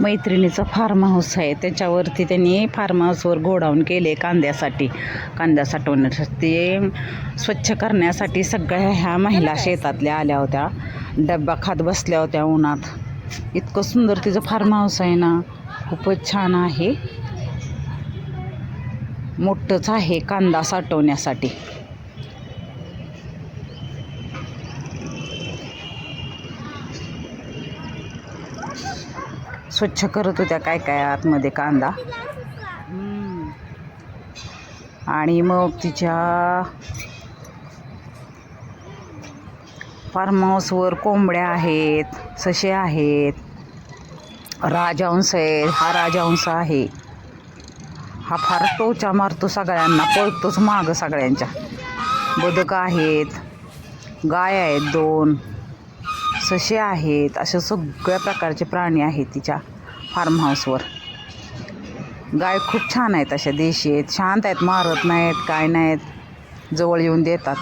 मैत्रिणीचा form house आहे. त्याच्यावरती त्यांनी फार्म हाऊसवर गोडाऊन केले कांद्यासाठी. कांदा साठवण्यासाठी ते स्वच्छ करण्यासाठी सगळ्या ह्या महिला शेतातल्या आल्या होत्या. डब्बा खात बसल्या होत्या उन्हात. इतकं सुंदर तिचं फार्म हाऊस आहे ना. खूपच छान आहे. मोठंच आहे कांदा साठवण्यासाठी. स्वच्छ करत होत्या काय काय आतमध्ये कांदा. आणि मग तिच्या फार्म हाऊसवर कोंबड्या आहेत ससे आहेत. राजहंस आहे हा राजहंस आहे. हा फार टोचा मारतो सगळ्यांना पळतोच मागं सगळ्यांच्या. बदकं आहेत गाय आहेत दोन. ससे आहेत अशा सगळ्या प्रकारचे प्राणी आहेत तिच्या फार्म हाऊसवर गाय खूप छान आहेत अशा देशी आहेत शांत आहेत मारत नाहीत काय नाहीत जवळ येऊन देतात.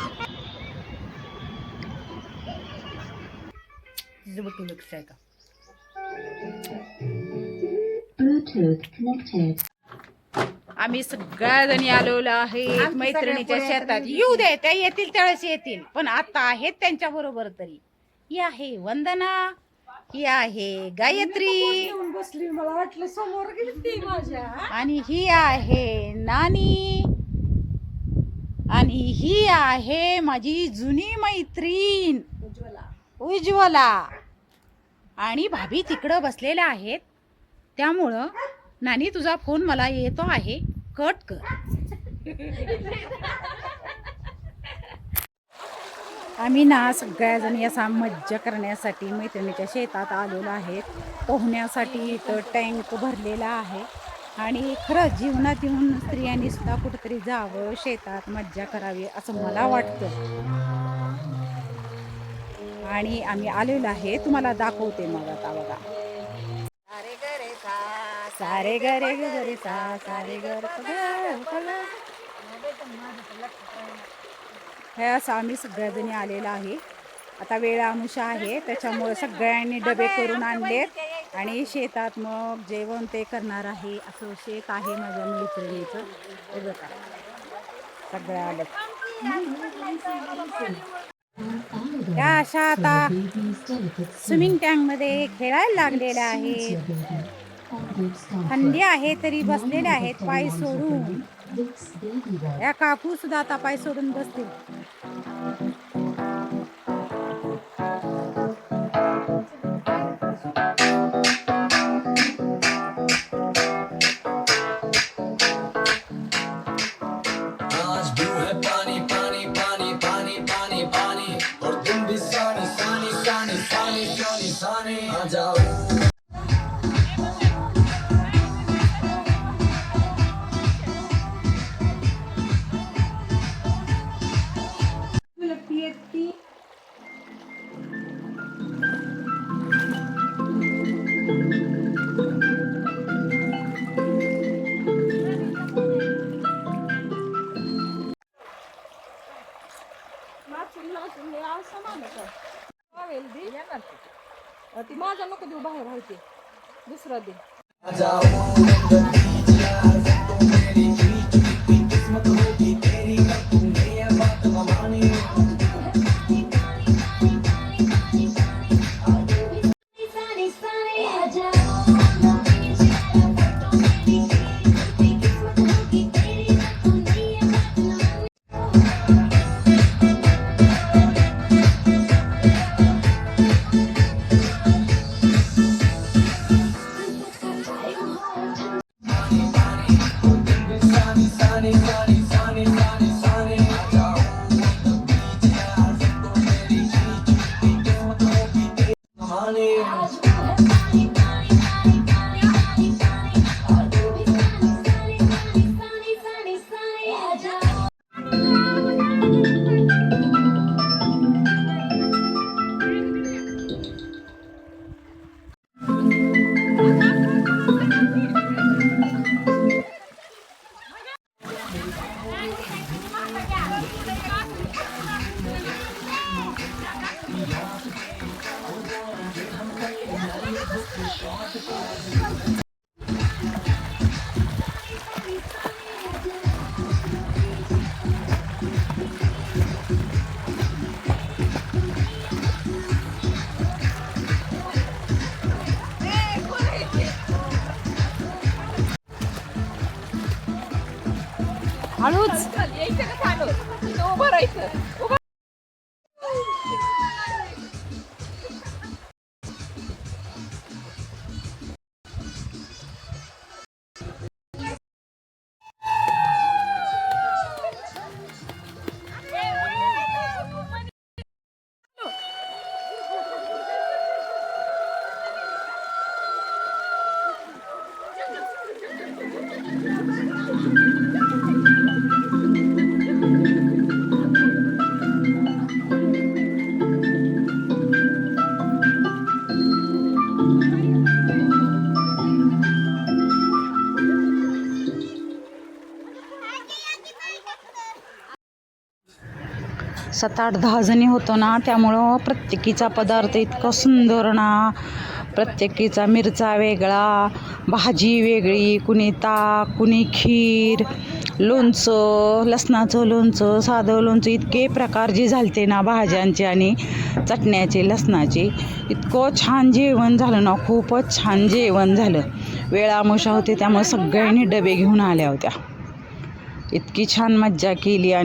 आम्ही सगळ्या जणी आलेलो आहेत मैत्रिणीच्या शेतात. येऊ दे त्या येतील त्यावेळेस येतील. पण आता आहेत त्यांच्या बरोबर तरी. ही आहे वंदना ही आहे गायत्री. बसली. मला वाटलं समोर गेली माझ्या. आणि ही आहे नानी. आणि ही आहे माझी जुनी मैत्रीण उज्ज्वला. आणि भाभी तिकडं बसलेल्या आहेत. त्यामुळं नानी तुझा फोन मला येतो आहे. कट कर. आम्ही ना सगळ्याजणी असा मज्जा करण्यासाठी मैत्रिणीच्या शेतात आलेलो आहेत. पोहण्यासाठी इथं टँक भरलेला आहे. आणि खरंच जीवनात येऊन स्त्रियांनी सुद्धा कुठंतरी जावं शेतात मज्जा करावी असं मला वाटतं. आणि आम्ही आलेलो आहे. तुम्हाला दाखवते मग आता बघा. सारे गरे गरे सा सारे गर हे असं आम्ही सगळ्याजणी आलेलो आहे. आता वेळ अनुषा आहे त्याच्यामुळे सगळ्यांनी डबे करून आणलेत आणि शेतात मग जेवण ते करणार आहे असं शेत आहे माझ्या मैत्रिणीचं. हे बघा. सगळ्या आलं त्या अशा आता स्विमिंग टँकमध्ये खेळायला लागलेल्या आहेत. थंडी आहे तरी बसलेल्या आहेत पाय सोडून. या काकू सुद्धा आता पाय सोडून बसतील Elas do it. ती माझा नको देऊ बाहेर राहते दुसरा दे. हळूच यायचं का चालू इथं उभं राहायचं उभं सात आठ दहा जणी होतो ना त्यामुळं प्रत्येकीचा पदार्थ इतका सुंदर ना. प्रत्येकीचा मिरचा वेगळा भाजी वेगळी कुणी ताक कुणी खीर लोणचं लसणाचं लोणचं साधं लोणचं इतके प्रकार जे झालते ना भाज्यांचे आणि चटण्याचे लसणाचे. इतकं छान जेवण झालं ना खूपच छान जेवण झालं. वेळामुशा होते त्यामुळे सगळ्यांनी डबे घेऊन आल्या होत्या. इतकी छान मज्जा केली आणि